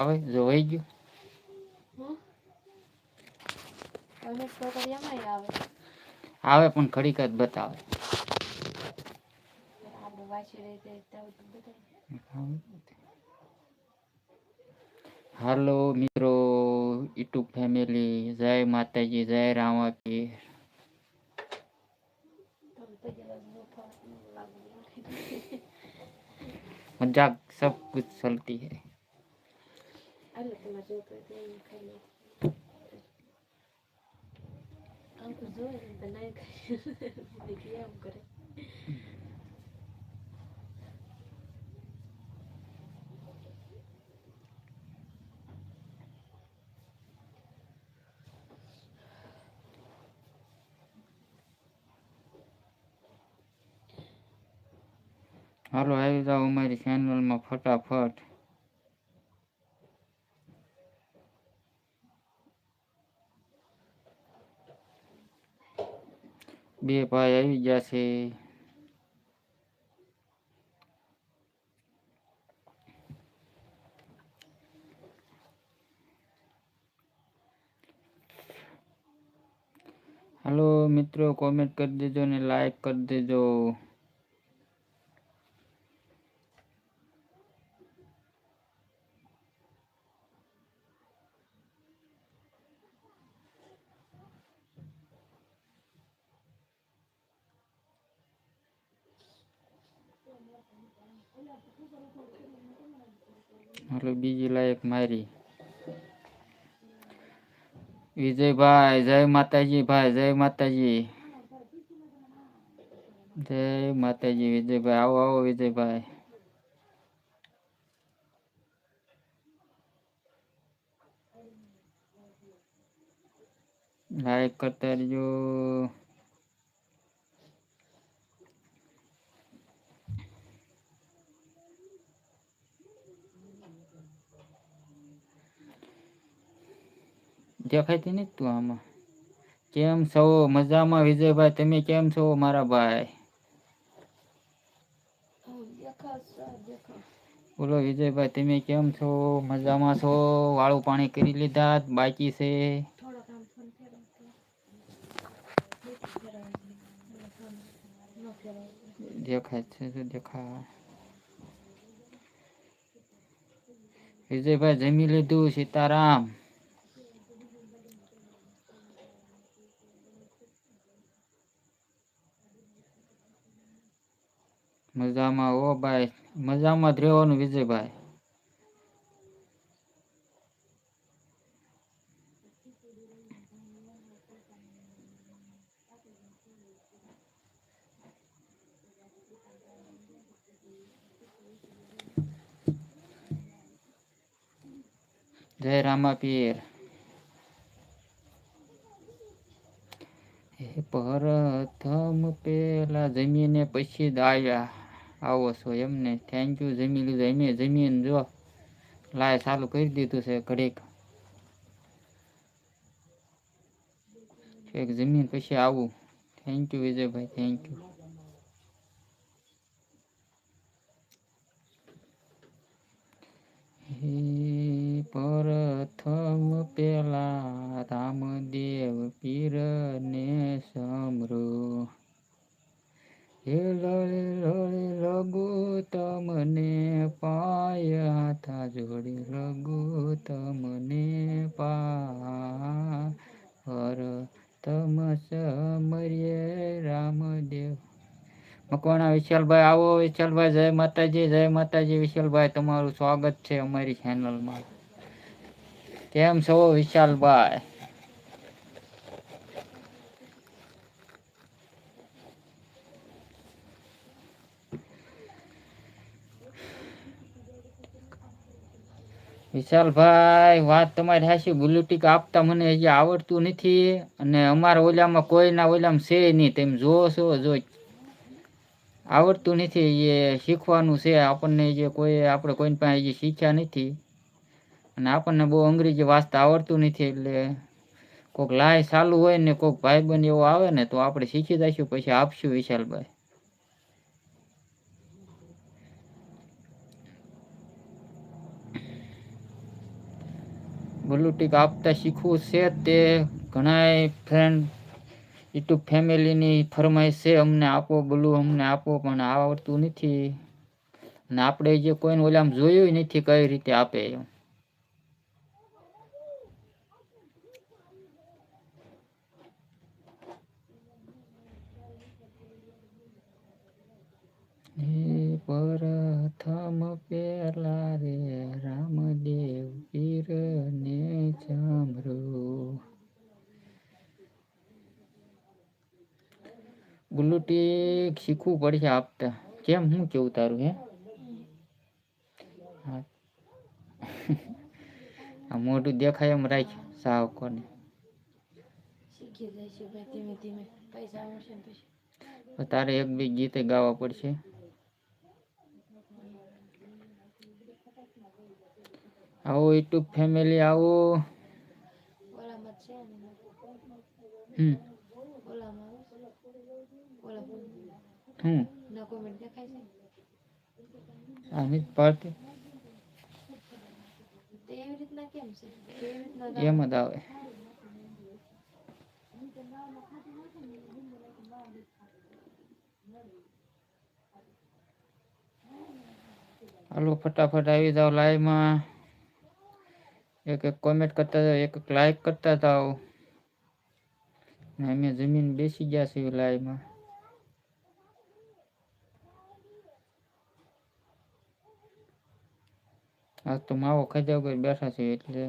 હવે જો વહી ગયું આવે પણ ઘડીક જ બતાવે હાલો મિત્રો યુટ્યુબ ફેમિલી જય માતાજી જય રામાપીર મજાક સબ કુછ ચલતી લાગુ Allah tana zo ka zai yi kalle an ku zo da na yi kalle da ke yawon gure હાલો આવી જાઓ અમારી ચેનલમાં ફટાફટ બે ભાઈ આવી ગયા છે હાલો મિત્રો કોમેન્ટ કરી દેજો ને લાઈક કરી દેજો હાલો બીજી લાયક મારી વિજયભાઈ જય માતાજી ભાઈ જય માતાજી જય માતાજી વિજયભાઈ આવો આવો વિજયભાઈ લાઈક કરતા રહેજો દેખાતી નથી તું આમાં. કેમ છો? મજામાં? વિજયભાઈ તમે કેમ છો? મારા ભાઈ? બોલો વિજયભાઈ તમે કેમ છો? મજામાં છો? વાળું પાણી કરી લીધા? બાકી છે. દેખાય છે તો દેખાય. વિજયભાઈ જમી લીધું? સીતારામ? મજામાં ઓ ભાઈ. મજામાં જ રહેવાનું વિજયભાઈ. જય રામાપીર હે પ્રથમ પેલા જમીને પછી આવ્યા આવો છો એમને. થેન્ક યુ જમી લીધું. એમે જમીન જો લાય ચાલુ કરી દીધું છે ઘડીક. જમીન પછી આવું. Thank you Vijaybhai. Thank you પ્રથમ પેલા રામદેવ પીરને સમરો હે લળે લળે લગુ તમને પાય હાથા જોડી લગુ તમને પા પર તમ સમર્યે રામદેવ. મકવાણા, વિશાલભાઈ, આવો, વિશાલભાઈ, જય માતાજી જય માતાજી, વિશાલભાઈ, તમારું સ્વાગત છે અમારી ચેનલમાં કેમ છો વિશાલભાઈ? વિશાલભાઈ, વાત તમારી હાશી ટીક આપતા મને હજી આવડતું નથી અને અમારા ઓલામાં કોઈના ઓલામાં છે નહીં. તેમ જોવો છો જો આવડતું નથી, એ શીખવાનું છે. આપણને જે કોઈ, આપણે કોઈ પાસે હજી શીખ્યા નથી. અને આપણને બહુ અંગ્રેજી વાંચતા આવડતું નથી, એટલે કોઈક લાય ચાલુ હોય ને કોઈક ભાઈબંધ એવો આવે ને તો આપણે શીખી જઈશું, પછી આપશું વિશાલભાઈ. બ્લુટીક આપતા શીખવું છે તે ઘણાય ફ્રેન્ડ યુટ્યુબ ફેમિલીની ફરમાઈશ છે, અમને આપો બ્લુ અમને આપો, પણ આવડતું નથી. ને આપણે જે કોઈને ઓલામાં જોયું નથી કઈ રીતે આપે એમ. હે પ્રથમ પેલા રે રામદેવ પીરને ચામરો ગુલુટી શીખવું પડશે આપતા. કેમ? હું કેવું તારું હે. આ મોઢું દેખાય એમ રાખ સાવ કોને શીખી જઈશું ભાઈ ધીમે ધીમે. પૈસા આવશે ને પછી. તો તારે એક બે ગીતે ગાવા પડશે આવો યુટ્યુબ ફેમિલી આવો ઓલામાં જ છે ને હમ ઓલામાં ઓલા હું ના કોમેન્ટ દેખાય છે આ નથી પાડતી યુટ્યુબ ફેમિલી આવો. કેમ છે? એવી રીતના એમ જ આવે. હાલો ફટાફટ આવી જાઓ લાઈવમાં એક એક કોમેન્ટ કરતા જાઓ એક એક લાઈક કરતા જાઓ. ને અમે જમીન બેસી ગયા છીએ લાઈવમાં આજ તો માવો ખાધા વગર બેઠા છે એટલે.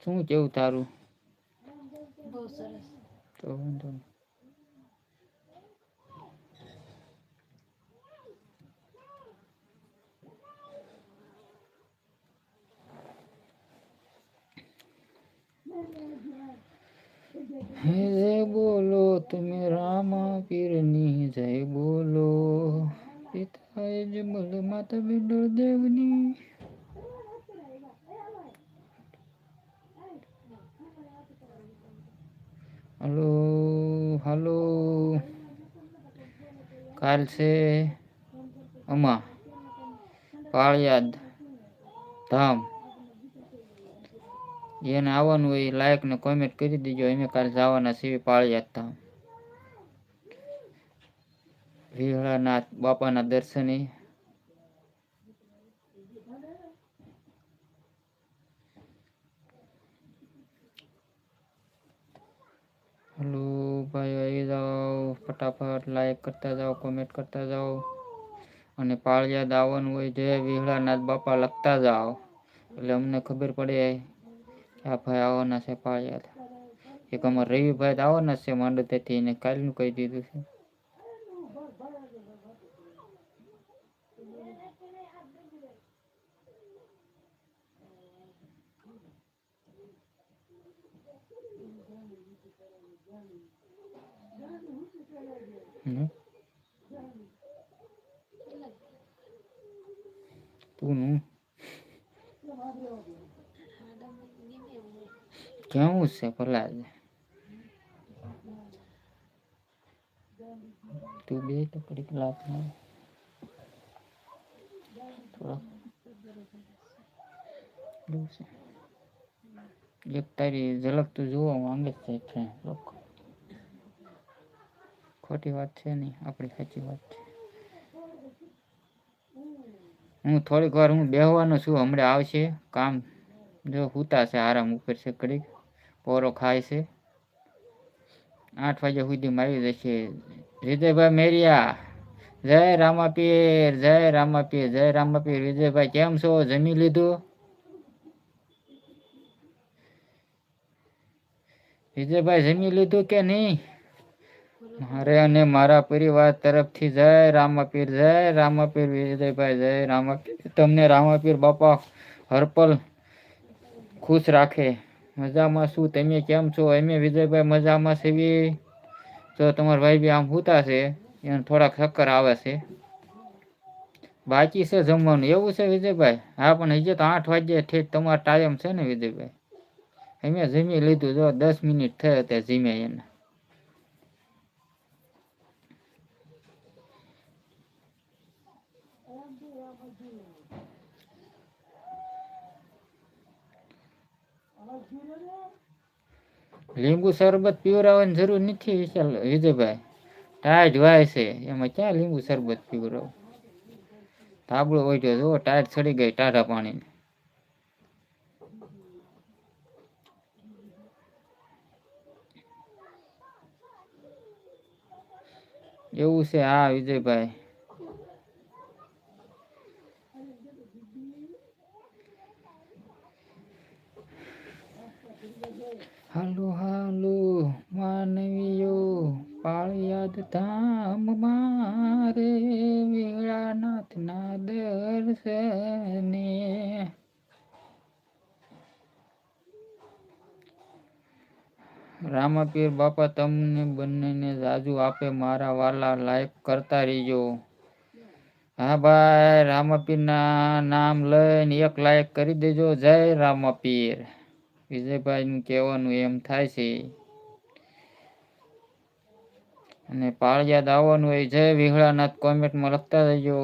શું કેવું તારું? બહુ સરસ. તો વાંધો નહીં. જય બોલો, તમે રામા પીરની જય બોલો. પિતા બોલો માતા બિંદુ દેવની હલો હલો. કાલ છે અમા, પાળિયાદ ધામ. જેને આવવાનું હોય લાયક ને કોમેન્ટ કરી દીજો. અમે કાલે જવાના છીએ પાળિયાદ ધામ વિહળાનાથ બાપાના દર્શને. હલો ભાઈ આવી જાઓ. ફટાફટ લાઈક કરતા જાઓ કોમેન્ટ કરતા જાઓ. અને પાળિયાદ આવવાનું હોય, જય વિહળાનાથ બાપા લખતા જાઓ. એટલે અમને ખબર પડે કે આ ભાઈ આવવાના છે પાળિયાદ એક અમારા રવિભાઈ તો આવવાના જ છે માંડોતેથી એને કાલનું કહી દીધું છે હમ. તું નું કેવું છે ભલા તું બે તો કડીક લાભ. થોડોક એક તારી ઝલક તું જોવા માંગે છે ફ્રેન્ડ લોકો ખોટી વાત છે નહીં આપણી સાચી વાત છે હું થોડીક વાર હું બેહવાનો છું હમણાં આવશે કામ જો હુતા છે આરામ ઉપર છે ઘડીક પોરો ખાય છે. આઠ વાગ્યા સુધી મારી જશે. હૃદયભાઈ મેરિયા, જય રામાપીર જય રામાપીર જય રામાપીર. વિજયભાઈ કેમ છો? જમી લીધું? વિજયભાઈ જમી લીધું કે નહીં? મારે અને મારા પરિવાર તરફથી જય રામાપીર જય રામાપીર. વિજયભાઈ જય રામાપીર. તમને રામાપીર બાપા હરપલ ખુશ રાખે. મજામાં શું તમે કેમ છો? અમે વિજયભાઈ મજામાં છીએ તો તમારા ભાઈ બી આમ હુતા છે. એને થોડાક ચક્કર આવે છે. બાકી છે જમવાનું. એવું છે વિજયભાઈ? હા, પણ હજી તો આઠ વાગ્યે ઠેઠ તમારો ટાઈમ છે ને વિજયભાઈ. અમે જમી લીધું. જો દસ મિનિટ થયો ત્યાં જીમ્યા એને. લીંબુ શરબત પીવરાવવાની જરૂર નથી વિશાલ વિજયભાઈ. ટાઈટ વાય છે. એમાં ક્યાં લીંબુ શરબત પીવરાવું? તાબડો ઓઢ્યો જો ટાઈટ ચડી ગઈ ટાઢા પાણી એવું છે હા વિજયભાઈ. હાલો હાલો, માનવીઓ, પાળિયાદ ધામ મારે વીળાનાથ ના દર્શને. રામાપીર બાપા, તમને બંનેને જાજુ આપે મારા વાલા લાઈક કરતા રહીજો. હા ભાઈ રામાપીર ના નામ લઈને એક લાઈક કરી દેજો. જય રામાપીર. વિજયભાઈ નું કહેવાનું એમ થાય છે. અને પાળિયાદ આવવાનું હોય જય વિહળાનાથ કોમેન્ટમાં લખતા જજો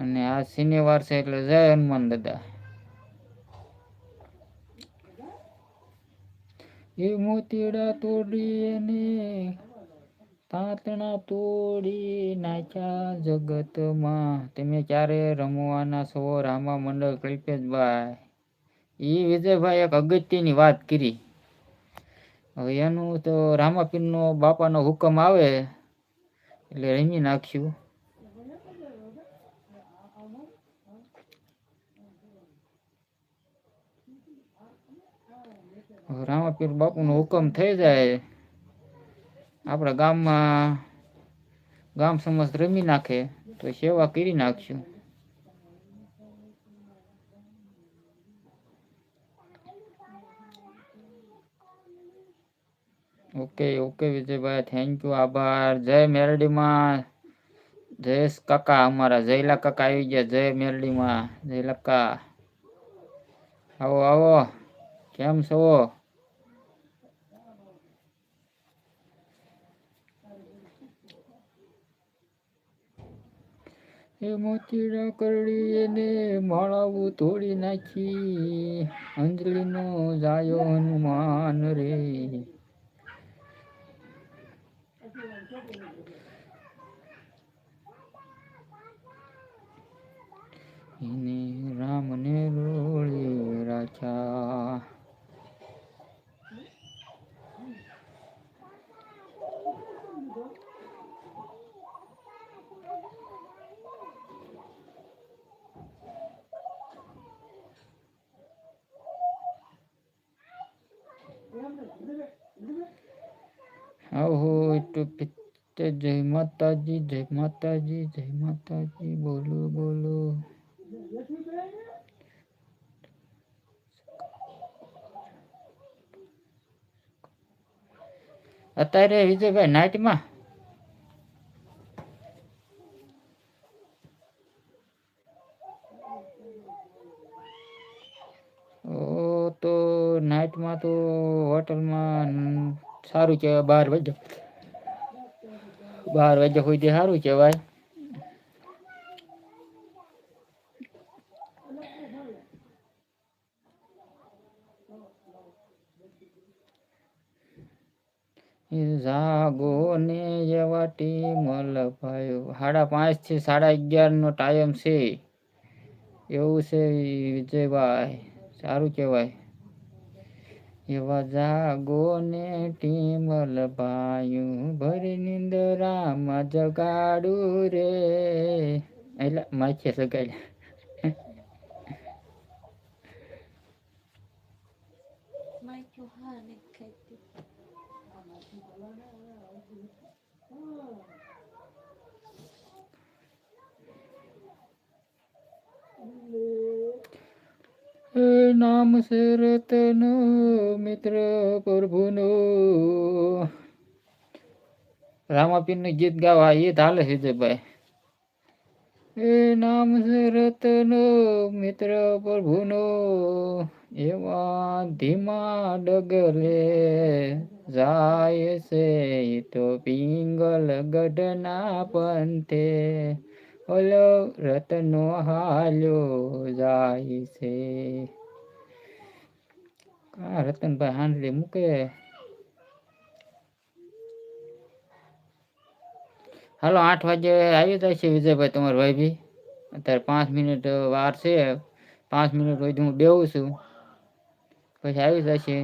અને આ શનિવાર છે એટલે જય હનુમાન દાદા. એ મોતીડા તોડી અને તાતણા તોડી નાખ્યા જગતમાં. તમે ક્યારે રમવાના છો? રામા મંડળ કલ્પેશભાઈ. એ વિજયભાઈ એક અગત્યની વાત કરી. હવે એનું તો રામાપીરનો બાપાનો હુકમ આવે, એટલે રમી નાખ્યું. રામાપીર બાપુનો હુકમ થઈ જાય. આપણા ગામમાં, ગામ સમસ્ત રમી નાખે તો સેવા કરી નાખશું. Okay okay Vijaybhai thank you આભાર. જય મેરડીમાં. જયેશ કાકા અમારા. જયલા કાકા આવી ગયા. જય મેરડીમાં. જયલા કાકા. આવો આવો. કેમ છો? એ મોતીડા કરડી એને માળાવું તોડી નાખી. અંજલીનો જાયો હનુમાન રે. એને રામને રોળી રાખ્યા આવો તો પિત્તે જય માતાજી, જય માતાજી જય માતાજી, બોલો બોલો. અત્યારે વિજયભાઈ નાઇટમાં ઓ તો નાઇટમાં તો હોટલમાં સારું કહેવાય, બાર વાગ્યા. બાર વાગ્યા સુધી સારું કહેવાય. જાગો ને એવા ટીમ લપાયો સાડા પાંચથી સાડા અગિયાર નો ટાઈમ છે. એવું છે વિજયભાઈ. સારું કહેવાય. એવા જાગો ને ટીમલ લપાયું ભરી નિંદરામાં જગાડું રે. એટલે માખીએ સગાડ્યા માઇક્યો હા ને ખાઈ એ નામ છે રતનો મિત્ર પ્રભુનો. રામાપીરનું ગીત ગાવા, એ હાલે વિજયભાઈ એ નામ છે રતનો મિત્ર પ્રભુનો એવા ધીમા ડગલે જાય છે તો પિંગલ ગઢના પંથે. ઓલો રતનો હાલ્યો જાય છે કા રતનભાઈ હાંડલી મૂકે હાલો આઠ વાગે આવી જાય છે વિજયભાઈ તમારો ભાઈ બી અત્યારે પાંચ મિનિટ વાર છે પાંચ મિનિટ સુધી હું બેવું છું પછી આવી જશે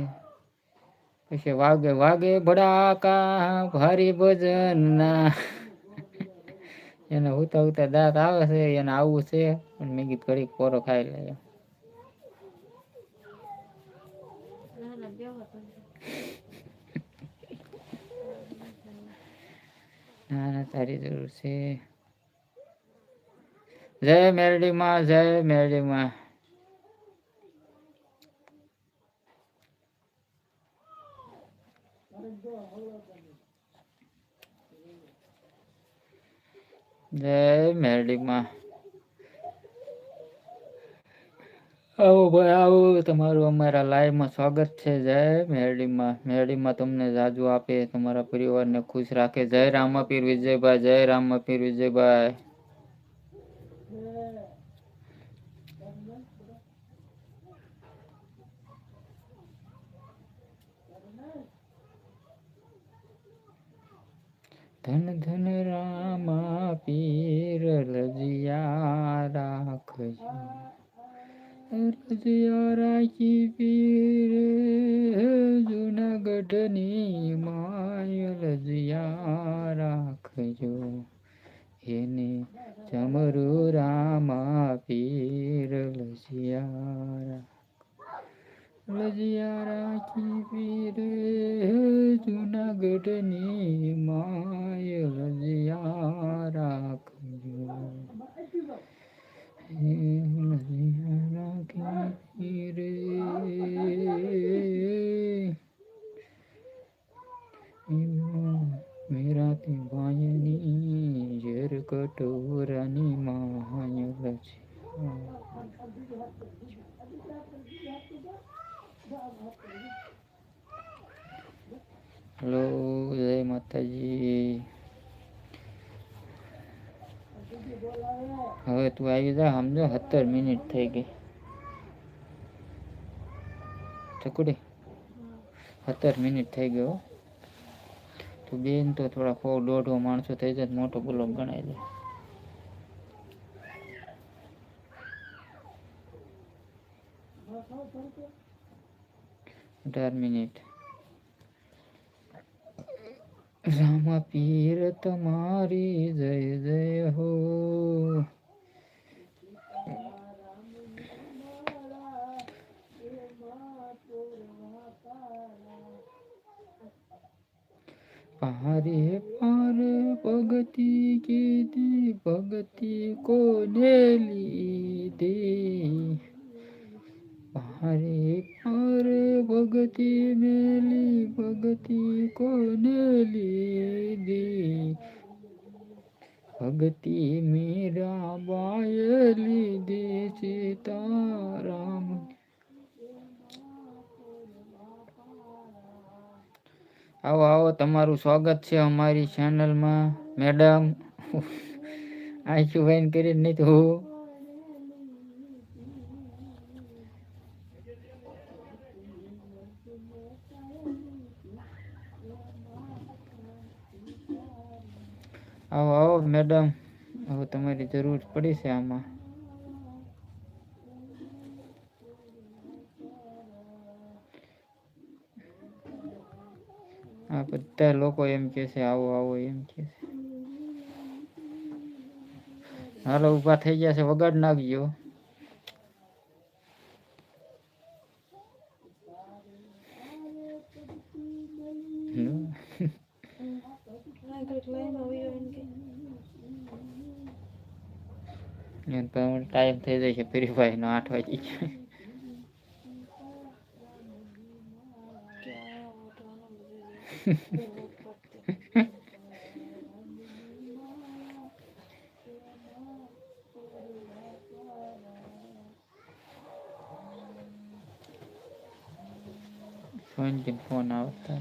પછી વાગે વાગે ભડાકા ભારી ભજન ના એને ઉતા ઉતા દાંત આવે છે, એને આવવું છે, પણ મેં કીધું ઘડીક પોરો ખાઈ લે. ના ના, તારી જરૂર છે. જય મેરડીમાં જય મેરડીમાં. જય મેરડીમાં. આવો ભાઈ, આવો. તમારું અમારા લાઈવમાં સ્વાગત છે. જય મેરડીમાં. મેરડીમાં તમને જાજુ આપે તમારા પરિવારને ખુશ રાખે. જય રામાપીર વિજયભાઈ, જય રામાપીર વિજયભાઈ. ધન ધન રામા પીર લજિયા રાખજો. રજિયા રાખી પીર જુનાગઢની માય રજિયા રાખજો. એને ચમરુ રામા પીર લજિયા રાખ લજિયા રાખી પીરે જુનાગઢની માય રજિયા રાખજો હે લજિયા રાખી પીર મેરાતી ભાઈની ઝેર કટોરાની માય લજિયા હેલો, જય માતાજી. હવે તું આવી જા, સમજો, સત્તર મિનિટ થઈ ગઈ. ચકુડી, સત્તર મિનિટ થઈ ગયો. તું બેન તો થોડા સો દોઢો માણસો થઈ જાય, મોટો બ્લોક ગણાય દે અઢાર મિનિટ રામા પીર તમારી જય જય હો પારે પારે ભગતિ કીધી ભગતિ કોને લીધી પારે હરે ભગતિ મેલી ભગતિ કોને લીધી? ભગતિ મીરા બાય લીધી સીતારામ. આવો આવો, તમારું સ્વાગત છે અમારી ચેનલમાં મેડમ આઈશું કરીને નહીં તો આવો આવો મેડમ હવે તમારી જરૂર પડી છે આમાં. આ બધા લોકો એમ કે છે, આવો આવો એમ કે છે. હાલો, ઊભા થઈ ગયા છે, વગાડ નાખજો હમ. ના કંઈક લાઈનમાં વયો એમ કે એમ પણ ટાઈમ થઈ જાય છે ફ્રી ફાયર નો આઠ વાગી ઓટવાનો ફોન આવતા.